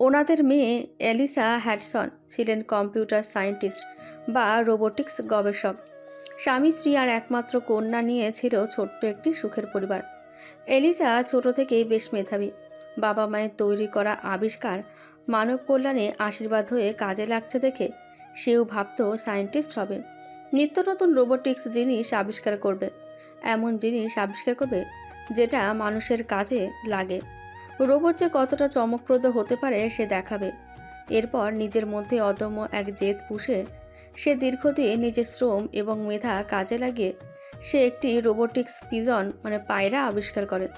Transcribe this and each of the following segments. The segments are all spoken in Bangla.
ওনাদের মেয়ে এলিসা হ্যাডসন ছিলেন কম্পিউটার সায়েন্টিস্ট বা রোবোটিক্স গবেষক। স্বামী, স্ত্রী আর একমাত্র কন্যা নিয়ে ছিল ছোট্ট একটি সুখের পরিবার। এলিসা ছোট থেকেই বেশ মেধাবী। বাবা মায়ের তৈরি করা আবিষ্কার মানব কল্যাণে আশীর্বাদ হয়ে কাজে লাগছে দেখে সেও ভাবতো সায়েন্টিস্ট হবে। নিত্য নতুন রোবোটিক্স জিনিস আবিষ্কার করবে। এমন জিনিস আবিষ্কার করবে যেটা মানুষের কাজে লাগে। রোবট যে কতটা চমকপ্রদ হতে পারে, সে দেখাবে। এরপর নিজের মধ্যে অদম্য এক জেদ পুষে, সে দীর্ঘদিন নিজের শ্রম এবং মেধা কাজে লাগিয়ে, সে একটি রোবোটিক্স পিজন মানে পায়রা আবিষ্কার করে।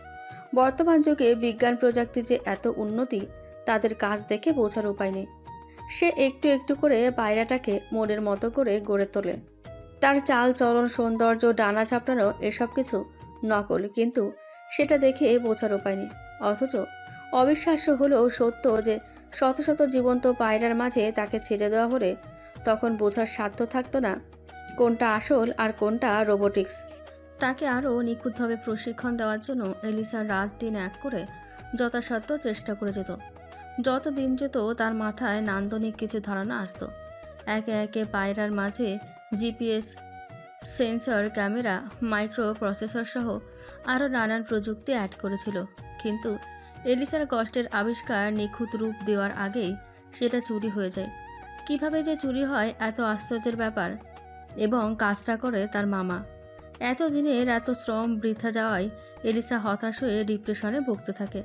বর্তমান যুগে বিজ্ঞান প্রযুক্তি যে এত উন্নতি, তাদের কাজ দেখে বোঝার উপায় নেই। সে একটু একটু করে পায়রাটাকে মনের মতো করে গড়ে তোলে। তার চাল চলন সৌন্দর্য, ডানা ঝাপটানো এসব কিছু নকল, কিন্তু সেটা দেখে বোঝার উপায় নেই। অথচ অবিশ্বাস্য হলেও সত্য যে শত শত জীবন্ত পায়রার মাঝে তাকে ছেড়ে দেওয়া হলে তখন বোঝার সাধ্য থাকতো না কোনটা আসল আর কোনটা রোবোটিক্স। তাকে আরও নিখুঁতভাবে প্রশিক্ষণ দেওয়ার জন্য এলিসা রাত দিন এক করে যথাসাধ্য চেষ্টা করে যেত। যত দিন যেত, তার মাথায় নান্দনিক কিছু ধারণা আসতো। একে একে পায়রার মাঝে GPS sensor, camera microprocessor সহ আরও নানান প্রযুক্তি অ্যাড করেছিল। কিন্তু এলিসার কষ্টের আবিষ্কার নিখুঁত রূপ দেওয়ার আগেই সেটা চুরি হয়ে যায়। কীভাবে যে চুরি হয় এত আশ্চর্যের ব্যাপার এবং কাজটা করে তার মামা। এত এতদিনের এত শ্রম বৃথা যাওয়ায় এলিসা হতাশ হয়ে ডিপ্রেশনে ভুগতে থাকে।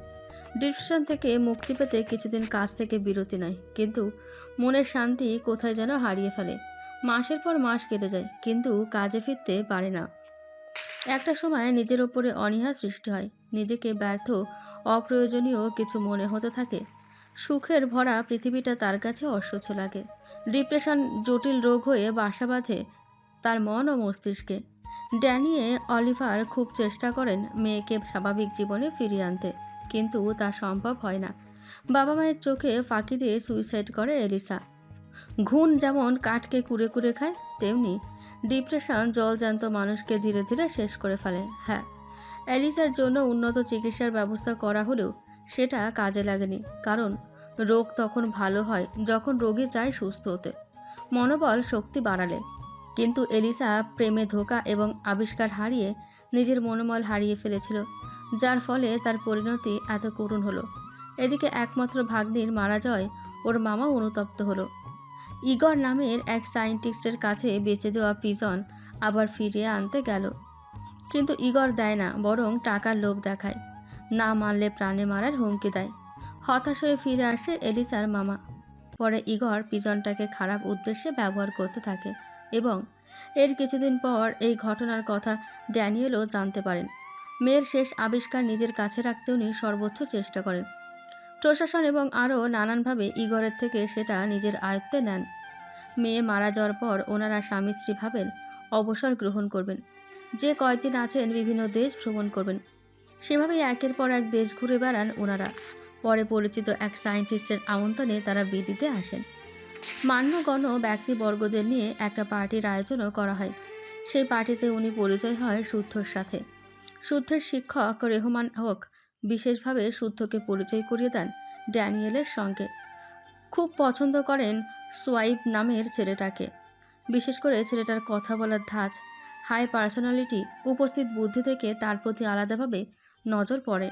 ডিপ্রেশন থেকে মুক্তি পেতে কিছুদিন কাজ থেকে বিরতি নেয়, কিন্তু মনের শান্তি কোথায় যেন হারিয়ে ফেলে। মাসের পর মাস কেটে যায়, কিন্তু কাজে ফিরতে পারে না। একটা সময় নিজের ওপরে অনীহা সৃষ্টি হয়, নিজেকে ব্যর্থ, অপ্রয়োজনীয় কিছু মনে হতে থাকে। সুখের ভরা পৃথিবীটা তার কাছে অসহ্য লাগে। ডিপ্রেশন জটিল রোগ হয়ে বাসা বাঁধে তার মন ও মস্তিষ্কে। ড্যানিয়ে অলিভার খুব চেষ্টা করেন মেয়েকে স্বাভাবিক জীবনে ফিরিয়ে আনতে, কিন্তু তা সম্ভব হয় না। বাবা মায়ের চোখে ফাঁকি দিয়ে সুইসাইড করে এলিসা। ঘুণ যেমন কাঠকে কুড়ে কুড়ে খায়, তেমনি ডিপ্রেশন জলজান্ত মানুষকে ধীরে ধীরে শেষ করে ফেলে হ্যাঁ। অ্যালিসার জন্য উন্নত চিকিৎসার ব্যবস্থা করা হলেও সেটা কাজে লাগেনি, কারণ রোগ তখন ভালো হয় যখন রোগী চায় সুস্থ হতে। মনোবল শক্তি বাড়ালে। কিন্তু এলিসা প্রেমে ধোকা এবং আবিষ্কার হারিয়ে নিজের মনোবল হারিয়ে ফেলেছিল, যার ফলে তার পরিণতি এত করুণ হলো। এদিকে একমাত্র ভাগ্নির মারা যায় ওর মামা অনুতপ্ত হলো। ইগর নামের এক সায়েন্টিস্টের কাছে বেচে দেওয়া পিজন আবার ফিরিয়ে আনতে গেল। কিন্তু ইগর দেয় না, বরং টাকার লোভ দেখায়। না মানলে প্রাণে মারার হুমকি দেয়। হতাশ হয়ে ফিরে আসে এলিসার মামা। পরে ইগর পিজনটাকে খারাপ উদ্দেশ্যে ব্যবহার করতে থাকে এবং এর কিছুদিন পর এই ঘটনার কথা ড্যানিয়েলও জানতে পারেন। মেয়ের শেষ আবিষ্কার নিজের কাছে রাখতে উনি সর্বোচ্চ চেষ্টা করেন। প্রশাসন এবং আরও নানানভাবে ইগরের থেকে সেটা নিজের আয়ত্তে নেন। মেয়ে মারা যাওয়ার পর ওনারা স্বামী স্ত্রী ভাবেন অবসর গ্রহণ করবেন। যে কয়েকদিন আছেন বিভিন্ন দেশ ভ্রমণ করবেন। সেভাবেই একের পর এক দেশ ঘুরে বেড়ান ওনারা। পরে পরিচিত এক সায়েন্টিস্টের আমন্ত্রণে তারা বিডিতে আসেন। মান্যগণ্য ব্যক্তিবর্গদের নিয়ে একটা পার্টির আয়োজনও করা হয়। সেই পার্টিতে উনি পরিচয় হয় শুদ্ধর সাথে। শুদ্ধের শিক্ষক রেহমান হক বিশেষভাবে শুদ্ধকে পরিচয় করিয়ে দেন ড্যানিয়েলের সঙ্গে। খুব পছন্দ করেন সোয়াইপ নামের ছেলেটাকে। বিশেষ করে ছেলেটার কথা বলার ধাঁচ, হাই পার্সোনালিটি, উপস্থিত বুদ্ধি থেকে তার প্রতি আলাদাভাবে নজর পড়ে।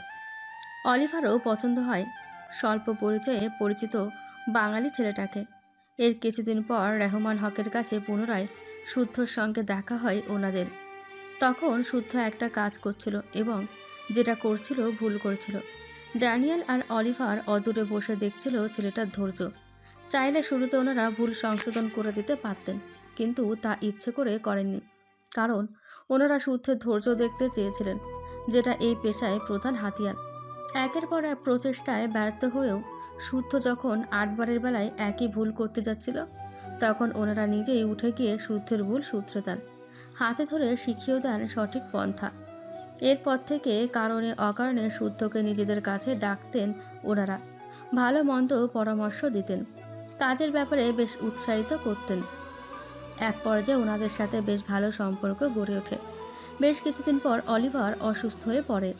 অলিভারও পছন্দ হয় স্বল্প পরিচয়ে পরিচিত বাঙালি ছেলেটাকে। এর কিছুদিন পর রেহমান হকের কাছে পুনরায় শুদ্ধর সঙ্গে দেখা হয় ওনাদের। তখন শুদ্ধ একটা কাজ করছিল এবং যেটা করছিল ভুল করছিল। ড্যানিয়েল আর অলিভার অদূরে বসে দেখছিল ছেলেটার ধৈর্য। চাইলে শুরুতে ওনারা ভুল সংশোধন করে দিতে পারতেন, কিন্তু তা ইচ্ছে করে করেননি। কারণ ওনারা শুদ্ধের ধৈর্য দেখতে চেয়েছিলেন, যেটা এই পেশায় প্রধান হাতিয়ার। একের পর এক প্রচেষ্টায় ব্যর্থ হয়েও শুদ্ধ যখন আটবারের বেলায় একই ভুল করতে যাচ্ছিল, তখন ওনারা নিজেই উঠে গিয়ে শুদ্ধের ভুল সূত্রে দেন। হাতে ধরে শিখিয়েও দেন সঠিক পন্থা। এরপর থেকে কারণে অকারণে শুদ্ধকে নিজেদের কাছে ডাকতেন ওনারা। ভালো মন্দ পরামর্শ দিতেন। কাজের ব্যাপারে বেশ উৎসাহিত করতেন। এক পর্যায়ে ওনাদের সাথে বেশ ভালো সম্পর্ক গড়ে ওঠে। বেশ কিছুদিন পর অলিভার অসুস্থ হয়ে পড়ে।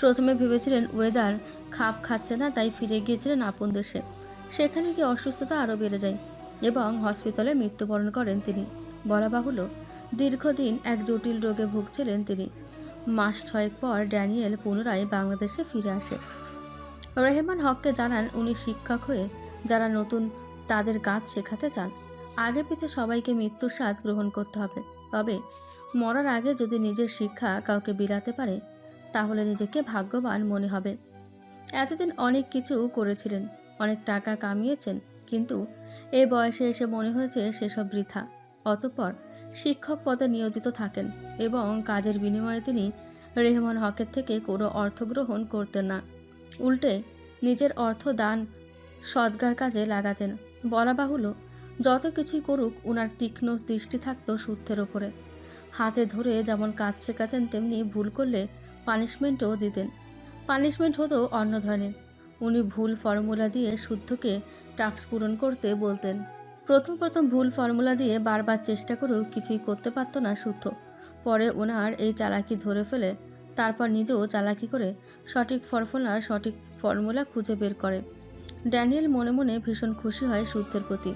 প্রথমে ভেবেছিলেন ওয়েদার খাপ খাচ্ছে না, তাই ফিরে গিয়েছিলেন আপন দেশে। সেখানে গিয়ে অসুস্থতা আরও বেড়ে যায় এবং হসপিটালে মৃত্যুবরণ করেন তিনি। বলা বাহুল্য, দীর্ঘদিন এক জটিল রোগে ভুগছিলেন তিনি। মাস ছয়েক পর ড্যানিয়েল পুনরায় বাংলাদেশে ফিরে আসে। রেহমান হককে জানান, উনি শিক্ষক হয়ে যারা নতুন তাদের কাজ শেখাতে চান, আগে পিছে সবাইকে মৃত্যুর স্বাদ গ্রহণ করতে হবে। তবে মরার আগে যদি নিজের শিক্ষা কাউকে বিলাতে পারে, তাহলে নিজেকে ভাগ্যবান মনে হবে। এতদিন অনেক কিছু করেছিলেন, অনেক টাকা কামিয়েছেন, কিন্তু এই বয়সে এসে মনে হয়েছে সেসব বৃথা। অতঃপর শিক্ষক পদে নিয়োজিত থাকেন এবং কাজের বিনিময়ে তিনি রেহমান হকের থেকে কোনো অর্থ গ্রহণ করতেন না। উল্টে নিজের অর্থ দান সদ্গার কাজে লাগাতেন। বলা বাহুল্য, যত কিছুই করুক, উনার তীক্ষ্ণ দৃষ্টি থাকত সূত্রের ওপরে। হাতে ধরে যেমন কাজ শেখাতেন, তেমনি ভুল করলে পানিশমেন্টও দিতেন। পানিশমেন্ট হতো অন্য ধরনের উনি ভুল ফর্মুলা দিয়ে শুদ্ধকে টাস্ক পূরণ করতে বলতেন। প্রথম প্রথম ভুল ফর্মুলা দিয়ে বারবার চেষ্টা করেও কিছুই করতে পারত না শুদ্ধ। পরে ওনার এই চালাকি ধরে ফেলে, তারপর নিজেও চালাকি করে সঠিক ফর্মুলা সঠিক ফর্মুলা খুঁজে বের করে। ড্যানিয়েল মনে মনে ভীষণ খুশি হয় শুদ্ধের প্রতি।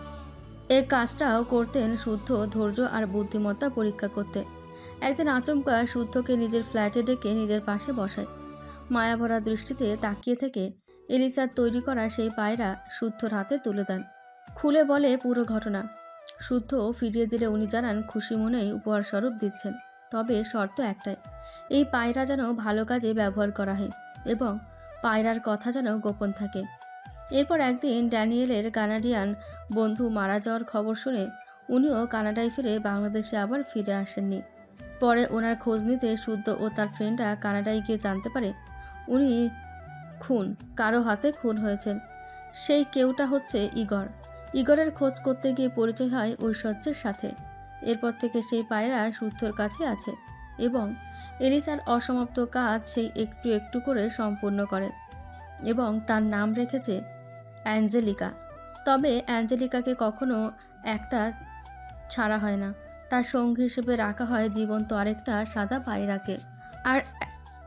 এই কাজটাও করতেন শুদ্ধ ধৈর্য আর বুদ্ধিমত্তা পরীক্ষা করতে। একদিন আচমকা শুদ্ধকে নিজের ফ্ল্যাটে ডেকে নিজের পাশে বসায়। মায়াভরা দৃষ্টিতে তাকিয়ে থেকে এলিসার তৈরি করা সেই পায়রা শুদ্ধর হাতে তুলে দেন। খুলে বলে পুরো ঘটনা। শুদ্ধ ফিরিয়ে দিলে উনি জানান, খুশি মনেই উপহার স্বরূপ দিচ্ছেন। তবে শর্ত একটাই, এই পায়রা যেন ভালো কাজে ব্যবহার করা হয় এবং পায়রার কথা যেন গোপন থাকে। এরপর একদিন ড্যানিয়েলের কানাডিয়ান বন্ধু মারা যাওয়ার খবর শুনে উনিও কানাডায় ফিরে বাংলাদেশে আবার ফিরে আসেননি। পরে ওনার খোঁজ নিতে শুদ্ধ ও তার ফ্রেন্ডরা কানাডায় গিয়ে জানতে পারে, উনি খুন, কারও হাতে খুন হয়েছেন। সেই কেউটা হচ্ছে ইগর। ইগরের খোঁজ করতে গিয়ে পরিচয় হয় ঐশ্বর্যের সাথে। এরপর থেকে সেই পায়রা শুদ্ধর কাছে আছে এবং এলিসার অসমাপ্ত কাজ সেই একটু একটু করে সম্পূর্ণ করে এবং তার নাম রেখেছে অ্যাঞ্জেলিকা। তবে অ্যাঞ্জেলিকাকে কখনো একটা ছাড়া হয় না। তার সঙ্গী হিসেবে রাখা হয় জীবন্ত আরেকটা সাদা পায়রাকে। আর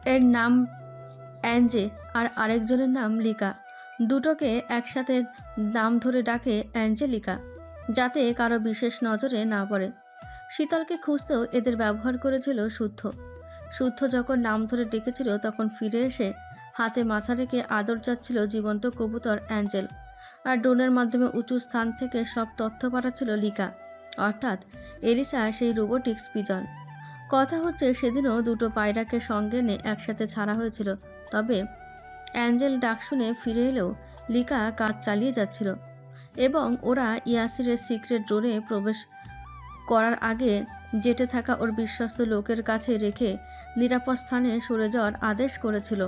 এর নাম অ্যাঞ্জে আর আরেকজনের নাম লিকা। দুটোকে একসাথে নাম ধরে ডাকে অ্যাঞ্জেলিকা, যাতে কারও বিশেষ নজরে না পড়ে। শীতলকে খুঁজতেও এদের ব্যবহার করেছিল শুদ্ধ। শুদ্ধ যখন নাম ধরে ডেকেছিল, তখন ফিরে এসে হাতে মাথা রেখে আদর যাচ্ছিল জীবন্ত কবুতর অ্যাঞ্জেল, আর ড্রোনের মাধ্যমে উঁচু স্থান থেকে সব তথ্য পাঠাচ্ছিল লিকা, অর্থাৎ এলিসা সেই রোবোটিক্স পিজন কথা হচ্ছে, সেদিনও দুটো পায়রাকে সঙ্গে নিয়ে একসাথে ছাড়া হয়েছিল, তবে অ্যাঞ্জেল ডাক শুনে ফিরে এলেও লিকা কাজ চালিয়ে যাচ্ছিল এবং ওরা ইয়াসিরের সিক্রেট ড্রোনে প্রবেশ করার আগে জেটে থাকা ওর বিশ্বস্ত লোকের কাছে রেখে নিরাপদ স্থানে সরে যাওয়ার আদেশ করেছিল।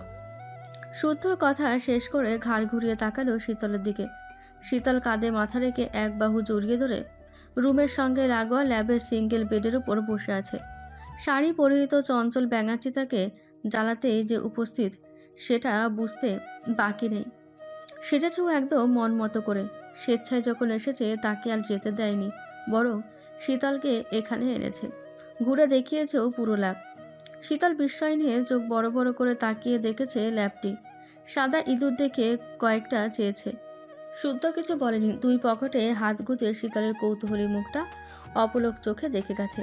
শুদ্ধর কথা শেষ করে ঘাড় ঘুরিয়ে তাকালো শীতলের দিকে। শীতল কাঁধে মাথা রেখে এক বাহু জড়িয়ে ধরে রুমের সঙ্গে লাগোয়া ল্যাবের সিঙ্গেল বেডের উপর বসে আছে। শাড়ি পরিহিত চঞ্চল ব্যাঙাচিতাকে জ্বালাতেই যে উপস্থিত সেটা বুঝতে বাকি নেই। সেজেছেও একদম মন মতো করে। স্বেচ্ছায় যখন এসেছে, তাকে আর যেতে দেয়নি। বরং শীতলকে এখানে এনেছে। ঘুরে দেখিয়েছেও পুরো ল্যাব শীতল বিস্ময় নিয়ে চোখ বড় বড় করে তাকিয়ে দেখেছে ল্যাবটি। সাদা ইঁদুর দেখে কয়েকটা চেয়েছে। শুদ্ধ কিছু বলেনি। দুই পকেটে হাত গুজে শীতলের কৌতূহলী মুখটা অপলক চোখে দেখে গেছে।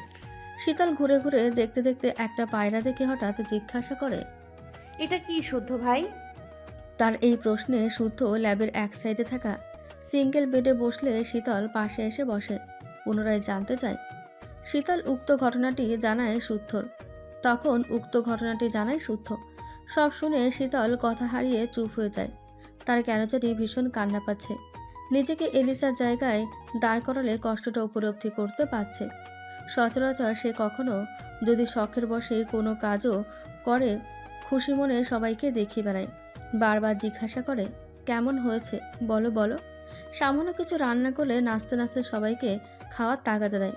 শীতল ঘুরে ঘুরে দেখতে দেখতে একটা পায়রা দেখে হঠাৎ জিজ্ঞাসা করে এটা কি শুদ্ধ ভাই? তার এই প্রশ্নে শুদ্ধ ল্যাবের এক সাইডে থাকা সিঙ্গেল বেডে বসলে শীতল পাশে এসে বসে, পুনরায় জানতে চায়। শীতল উক্ত ঘটনাটি জানায় শুদ্ধর। তখন উক্ত ঘটনাটি জানায় শুদ্ধ। সব শুনে শীতল কথা হারিয়ে চুপ হয়ে যায়। তার কেন জানি ভীষণ কান্না পাচ্ছে। নিজেকে এলিসার জায়গায় দাঁড় করালে কষ্টটা উপলব্ধি করতে পারছে। সচরাচর সে কখনো যদি শখের বসে কোনো কাজও করে খুশি মনে সবাইকে দেখিয়ে বেড়ায়। বারবার জিজ্ঞাসা করে, কেমন হয়েছে? বলো বলো। সামান্য কিছু রান্না করলে নাচতে নাচতে সবাইকে খাওয়ার তাগাদা দেয়।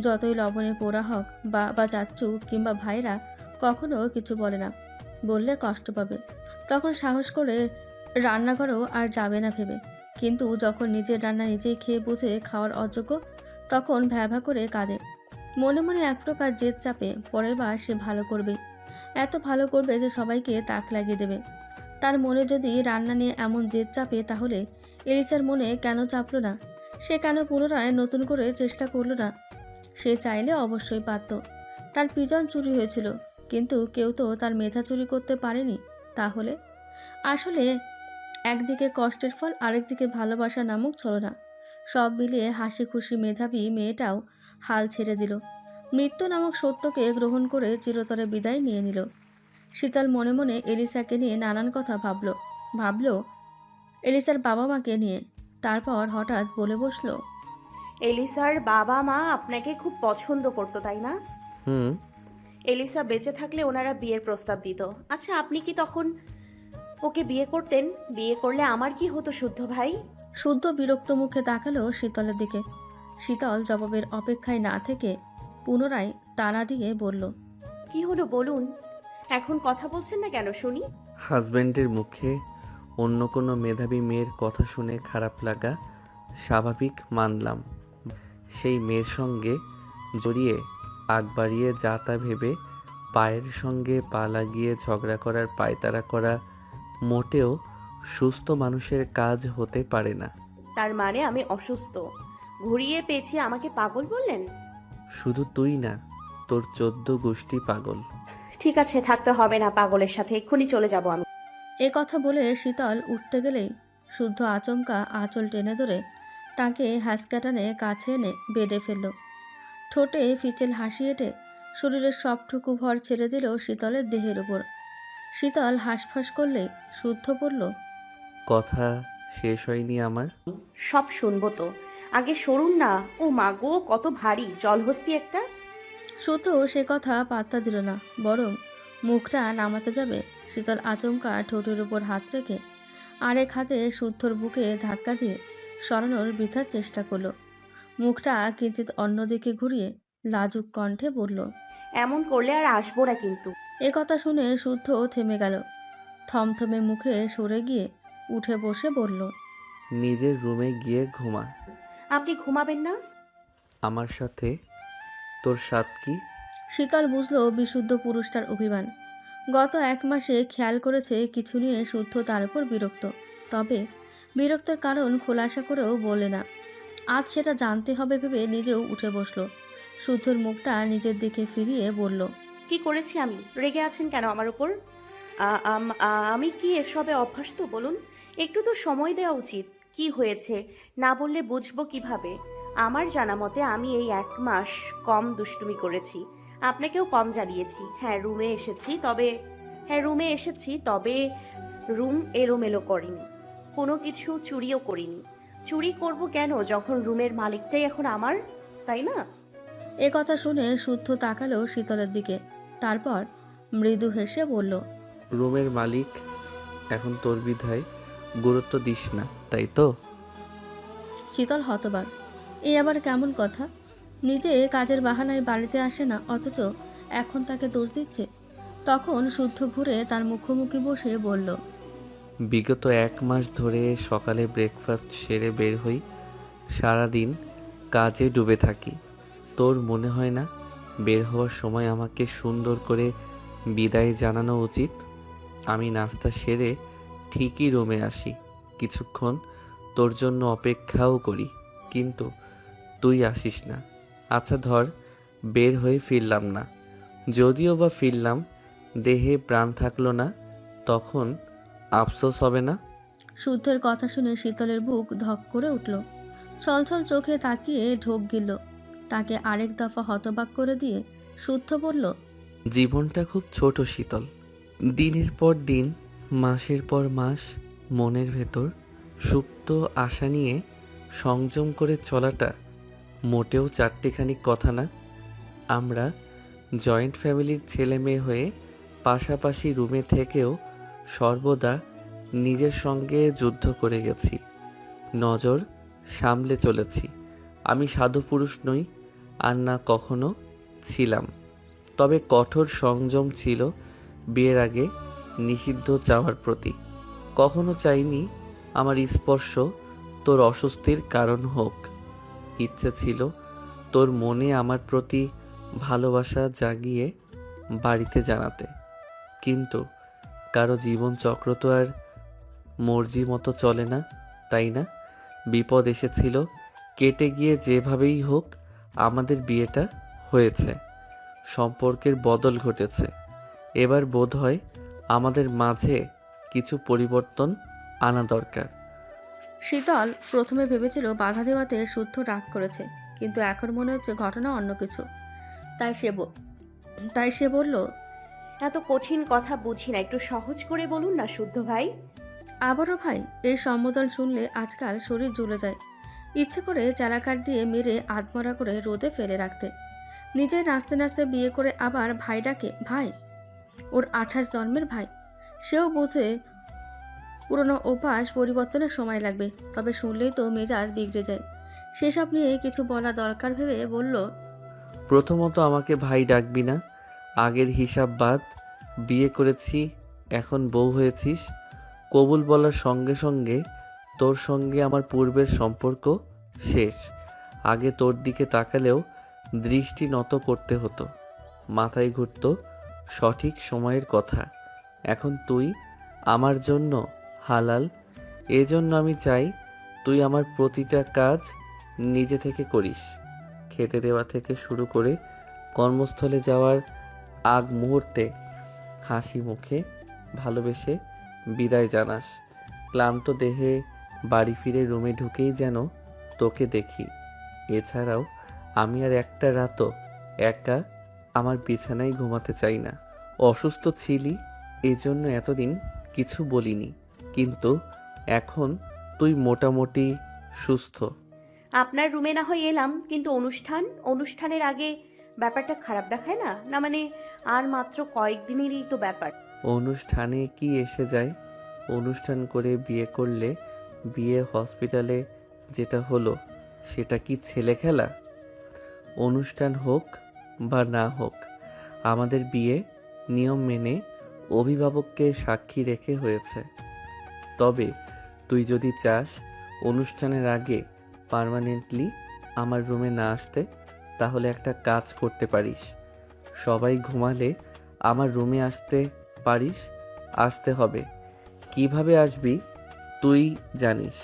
যতই লবণে পোড়া হোক বা বা চাচ্চু কিংবা ভাইরা কখনো কিছু বলে না। বললে কষ্ট পাবে। তখন সাহস করে রান্নাঘরেও আর যাবে না ভেবে। কিন্তু যখন নিজের রান্না নিজেই খেয়ে বুঝে খাওয়ার অযোগ্য, তখন ভ্যাভা করে কাঁদে। মনে মনে এক প্রকার জেদ চাপে পরের বার সে ভালো করবে। এত ভালো করবে যে সবাইকে তাক লাগিয়ে দেবে। তার মনে যদি রান্না নিয়ে এমন জেদ চাপে, তাহলে এলিসার মনে কেন চাপলো না? সে কেন পুনরায় নতুন করে চেষ্টা করল না? সে চাইলে অবশ্যই পারত। তার পিজন চুরি হয়েছিল, কিন্তু কেউ তো তার মেধা চুরি করতে পারেনি, তাহলে? আসলে একদিকে কষ্টের ফল, আরেকদিকে ভালোবাসা নামক ছলনা। সব মিলিয়ে হাসি খুশি মেধাবী মেয়েটাও হাল ছেড়ে দিল। মৃত্যু নামক সত্যকে গ্রহণ করে চিরতরে বিদায় নিয়ে নিল। শীতল মনে মনে এলিসাকে নিয়ে নানান কথা ভাবল। ভাবল এলিসার বাবা মাকে নিয়ে। তারপর হঠাৎ বলে বসল এলিসার বাবা মা আপনাকে খুব পছন্দ করতো তাই না? হুম। এলিসা বেঁচে থাকলে ওনারা বিয়ের প্রস্তাব দিত। আচ্ছা আপনি কি তখন ওকে বিয়ে করতেন? বিয়ে করলে আমার কি হতো শুদ্ধ ভাই? শুদ্ধ বিরক্ত মুখে তাকালো শীতলের দিকে। শীতল জবাবের অপেক্ষায় না থেকে পুনরায় তাড়া দিয়ে বলল কি হলো বলুন? এখন কথা বলছেন না কেন শুনি? হাজব্যান্ডের মুখে অন্য কোনো মেধাবী মেয়ের কথা শুনে খারাপ লাগা স্বাভাবিক মানলাম। সেই মেয়ের সঙ্গে জড়িয়ে আগ বাড়িয়ে যা তা ভেবে পায়ের সঙ্গে পা লাগিয়ে ঝগড়া করার পায়তারা করা মোটেও সুস্থ মানুষের কাজ হতে পারে না। তার মানে আমি অসুস্থ। ঘুরিয়ে পেয়েছি আমাকে পাগল বললেন? শুধু তুই না তোর চোদ্দ গোষ্ঠী পাগল। ঠিক আছে থাকতে হবে না পাগলের সাথে এক্ষুনি চলে যাব আমি। এ কথা বলে শীতল উঠতে গেলেই শুদ্ধ আচমকা আঁচল টেনে ধরে তাকে হ্যাসকাটানে কাছে এনে বেঁধে ফেলল। ঠোঁটে ফিচেল হাসি এঁটে শরীরের সবটুকু ভর ছেড়ে দিল শীতলের দেহের উপর। শীতল হাঁসফাঁস করলে শুদ্ধ পড়ল কথা শেষ হয়নি আমার? সব শুনব তো। আগে সরুন না। ও মা গো কত ভারী জলহস্তি একটা। শুদ্ধ সে কথা পাত্তা দিল না। বরং মুখটা নামাতে যাবে শীতল আচমকা ঠোঁটের উপর হাত রেখে আরেক হাতে শুদ্ধর বুকে ধাক্কা দিয়ে সরানোর বৃথার চেষ্টা করল। মুখটা কিঞ্চিত অন্যদিকে ঘুরিয়ে লাজুক কণ্ঠে বলল এমন করলে আর আসব না কিন্তু। এ কথা শুনে শুদ্ধ থেমে গেল। থমথমে মুখে সরে গিয়ে উঠে বসে বলল নিজের রুমে গিয়ে ঘুমা। আপনি ঘুমাবেন না? আমার সাথে তোর সাথ কি? শীতল বুঝলো বিশুদ্ধ পুরুষটার অভিমান। গত এক মাসে খেয়াল করেছে কিছু নিয়ে শুদ্ধ তার উপর বিরক্ত। তবে বিরক্তের কারণ খোলাসা করেও বলে না। আজ সেটা জানতে হবে ভেবে নিজেও উঠে বসল। শুদ্ধর মুখটা নিজের দিকে ফিরিয়ে বলল কি করেছি আমি? রেগে আছেন কেন আমার উপর? আ- আম- আ- আমি কি এসবে অভ্যস্ত বলুন? একটু তো সময় দেওয়া উচিত। কি হয়েছে? না বললে বুঝব কীভাবে? আমার জানা মতে আমি এই এক মাস কম দুষ্টুমি করেছি। আপনাকেও কম জ্বালিয়েছি হ্যাঁ রুমে এসেছি তবে হ্যাঁ রুমে এসেছি তবে রুম এলোমেলো করিনি। কোনো কিছু চুরিও করিনি। চুরি করব কেন? যখন রুমের মালিকটাই এখন আমার তাই না? এ কথা শুনে শুদ্ধ তাকালো শীতলের দিকে। তারপর মৃদু হেসে বলল রুমের মালিক এখন তোর বিধায় গুরুত্ব দিস না। তাই তো? শীতল হতবাক। এই আবার কেমন কথা? নিজে কাজের বাহানায় বাড়িতে আসে না অথচ এখন তাকে দোষ দিচ্ছে। তখন শুদ্ধ ঘুরে তার মুখোমুখি বসে বলল বিগত এক মাস ধরে সকালে ব্রেকফাস্ট সেরে বের হই সারাদিন কাজে ডুবে থাকি। তোর মনে হয় না বের হওয়ার সময় আমাকে সুন্দর করে বিদায় জানানো উচিত? আমি নাস্তা সেরে ঠিকই রুমে আসি। কিছুক্ষণ তোর জন্য অপেক্ষাও করি কিন্তু তুই আসিস না। আচ্ছা ধর বের হয়ে ফিরলাম না। যদিও বা ফিরলাম দেহে প্রাণ থাকল না তখন আফসোস হবে না? শুদ্ধের কথা শুনে শীতলের বুক ধক করে উঠল। ছলছল চোখে তাকিয়ে ঢোক গিল তাকে আরেক দফা হতবাক করে দিয়ে শুদ্ধ বলল জীবনটা খুব ছোট শীতল। দিনের পর দিন মাসের পর মাস মনের ভেতর সুপ্ত আশা নিয়ে সংযম করে চলাটা মোটেও চারটেখানি কথা না। আমরা জয়েন্ট ফ্যামিলির ছেলে মেয়ে হয়ে পাশাপাশি রুমে থেকেও সর্বদা নিজের সঙ্গে যুদ্ধ করে গেছি। নজর সামলে চলেছি। আমি সাধু পুরুষ নই, আর না কখনো ছিলাম। তবে কঠোর সংযম ছিল বিয়ের আগে নিষিদ্ধ চাওয়ার প্রতি। কখনো চাইনি আমার স্পর্শ তোর অস্বস্তির কারণ হোক। ইচ্ছে ছিল তোর মনে আমার প্রতি ভালোবাসা জাগিয়ে বাড়িতে জানাতে। কিন্তু কারও জীবন চক্র তো আর মর্জি মতো চলে না, তাই না? বিপদ এসেছিল, কেটে গিয়ে যেভাবেই হোক আমাদের বিয়েটা হয়েছে। সম্পর্কের বদল ঘটেছে। এবার বোধ হয় আমাদের মাঝে কিছু পরিবর্তন আনা দরকার। শীতল প্রথমে ভেবেছিল বাধা দেওয়াতে শুদ্ধ রাগ করেছে কিন্তু এখন মনে হচ্ছে ঘটনা অন্য কিছু। তাই সে ব- তাই সে বলল এত কঠিন কথা বুঝি না একটু সহজ করে বলুন না শুদ্ধ ভাই। আবারও ভাই এই সম্বোধন শুনলে আজকাল শরীর জ্বলে যায়। ইচ্ছে করে চারাকাট দিয়ে মেরে আধমরা করে রোদে ফেলে রাখতে। নিজে নাচতে নাচতে বিয়ে করে আবার ভাইটাকে ভাই ওর আঠাশ জন্মের ভাই। সেও বোঝে পুরনো অভ্যাস পরিবর্তনের সময় লাগবে, তবে শুনলেই তো মেজাজ বিগড়ে যায়। সেসব নিয়ে কিছু বলা দরকার ভেবে বলল, প্রথমত আমাকে ভাই ডাকবি না, আগের হিসাব বাদ, বিয়ে করেছি, এখন বউ হয়েছিস, কবুল বলার সঙ্গে সঙ্গে তোর সঙ্গে আমার পূর্বের সম্পর্ক শেষ, আগে তোর দিকে তাকালেও দৃষ্টি নত করতে হতো, মাথায় ঘুরত সঠিক সময়ের কথা। এখন তুই আমার জন্য হালাল, এজন্য আমি চাই তুই আমার প্রতিটা কাজ নিজে থেকে করিস। খেতে দেওয়া থেকে শুরু করে কর্মস্থলে যাওয়ার আগ মুহূর্তে হাসি মুখে ভালোবেসে বিদায় জানাস। ক্লান্ত দেহে বাড়ি ফিরে রুমে ঢুকেই যেন তোকে দেখি। এছাড়াও আমি আর একটা রাতও একা আমার বিছানায় ঘুমাতে চাই না। অসুস্থ ছিলি এজন্য এতদিন কিছু বলিনি কিন্তু এখন তুই মোটামুটি সুস্থ। আপনার রুমে না হয় এলাম কিন্তু অনুষ্ঠান অনুষ্ঠানের আগে ব্যাপারটা খারাপ দেখায় না? না মানে আর মাত্র কয়েকদিনেরই তো ব্যাপার। অনুষ্ঠানে কি এসে যায়? অনুষ্ঠান করে বিয়ে করলে বিয়ে হসপিটালে যেটা হলো সেটা কি ছেলে খেলা? অনুষ্ঠান হোক বা না হোক আমাদের বিয়ে নিয়ম মেনে অভিভাবককে সাক্ষী রেখে হয়েছে। তবে তুই যদি চাস অনুষ্ঠানের আগে পার্মানেন্টলি আমার রুমে না আসতে তাহলে একটা কাজ করতে পারিস। সবাই ঘুমালে আমার রুমে আসতে পারিস আসতে হবে। কীভাবে আসবি তুই জানিস।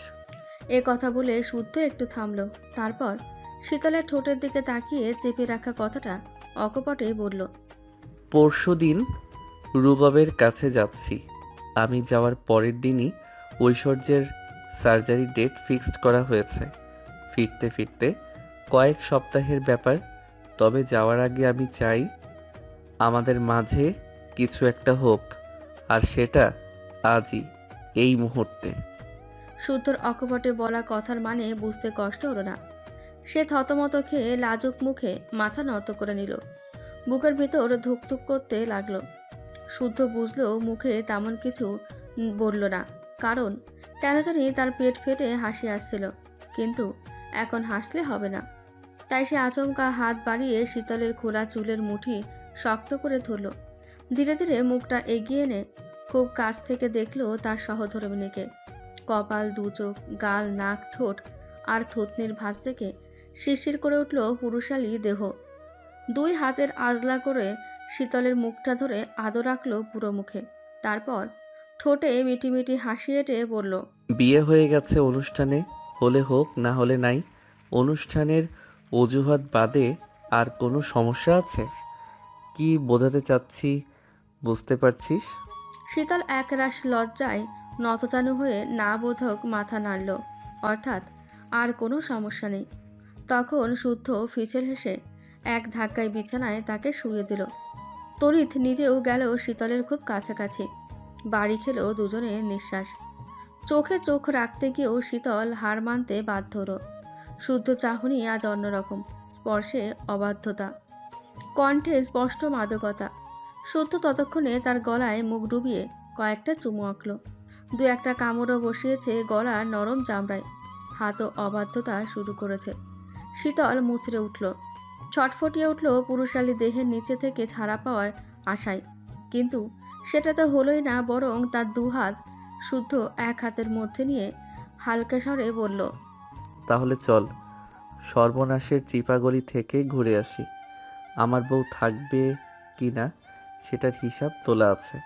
এ কথা বলে শুদ্ধ একটু থামলো। তারপর শীতলের ঠোঁটের দিকে তাকিয়ে চেপে রাখা কথাটা অকপটে বলল পরশু দিন রুবাবের কাছে যাচ্ছি। আমি যাওয়ার পরের দিনই ঐশ্বর্যের সার্জারি ডেট ফিক্সড করা হয়েছে। ফিরতে ফিরতে কয়েক সপ্তাহের ব্যাপার, তবে যাওয়ার আগে আমি চাই আমাদের মাঝে কিছু একটা হোক, আর সেটা আজই, এই মুহূর্তে। শুদ্ধর অকপটে বলা কথার মানে বুঝতে কষ্ট হলো না। সে থতমত খেয়ে লাজুক মুখে মাথা নত করে নিল। বুকের ভেতর ধুকধুক করতে লাগল। শুদ্ধ বুঝলো মুখে তেমন কিছু বলল না। কারণ কেন জানি তার পেট ফেটে হাসি আসছিল। কিন্তু এখন হাসলে হবে না। তাই সে আচমকা হাত বাড়িয়ে শীতলের খোলা চুলের মুঠি শক্ত করে ধরল। ধীরে ধীরে মুখটা এগিয়ে এনে খুব কাছ থেকে দেখল তার সহধর্মিনীকে। কপাল, দু চোখ, গাল, নাক, ঠোঁট আর থুতনির ভাঁজ থেকে শিরশির করে উঠল পুরুষালী দেহ। দুই হাতের আজলা করে শীতলের মুখটা ধরে আদর রাখল পুরো মুখে। তারপর ঠোঁটে মিটিমিটি হাসি এঁটে বলল বিয়ে হয়ে গেছে অনুষ্ঠানে হলে হোক না হলে নাই। অনুষ্ঠানের অজুহাত বাদে আর কোনো সমস্যা আছে? কি বোঝাতে চাচ্ছি বুঝতে পারছিস? শীতল একরাশ লজ্জায় নতচানু হয়ে না বোধক মাথা নাড়ল। অর্থাৎ আর কোনো সমস্যা নেই। তখন শুদ্ধ ফিচেল হেসে এক ধাক্কায় বিছানায় তাকে শুয়ে দিল। তড়িৎ নিজেও গেল শীতলের খুব কাছাকাছি। বাড়ি খেলো দুজনে নিঃশ্বাস। চোখে চোখ রাখতে গিয়েও শীতল হার মানতে বাধ্য হলো। শুদ্ধ চাহনি আজ অন্যরকম, স্পর্শে অবাধ্যতা। কণ্ঠে স্পষ্ট মাদকতা। শুদ্ধ ততক্ষণে তার গলায় মুখ ডুবিয়ে কয়েকটা চুমু আঁকল। দু একটা কামড়ও বসিয়েছে গলার নরম চামড়ায়। হাতও অবাধ্যতা শুরু করেছে। শীতল মুচড়ে উঠল। ছটফটিয়ে উঠল পুরুষালী দেহের নিচে থেকে ছাড়া পাওয়ার আশায়। কিন্তু সেটা তো হলোই না, বরং তার দু হাত শুদ্ধ এক হাতের মধ্যে নিয়ে হালকা স্বরে বলল, তাহলে চল, সর্বনাশের চিপাগলি থেকে ঘুরে আসি। আমার বউ থাকবে কি না, সেটার হিসাব তোলা আছে।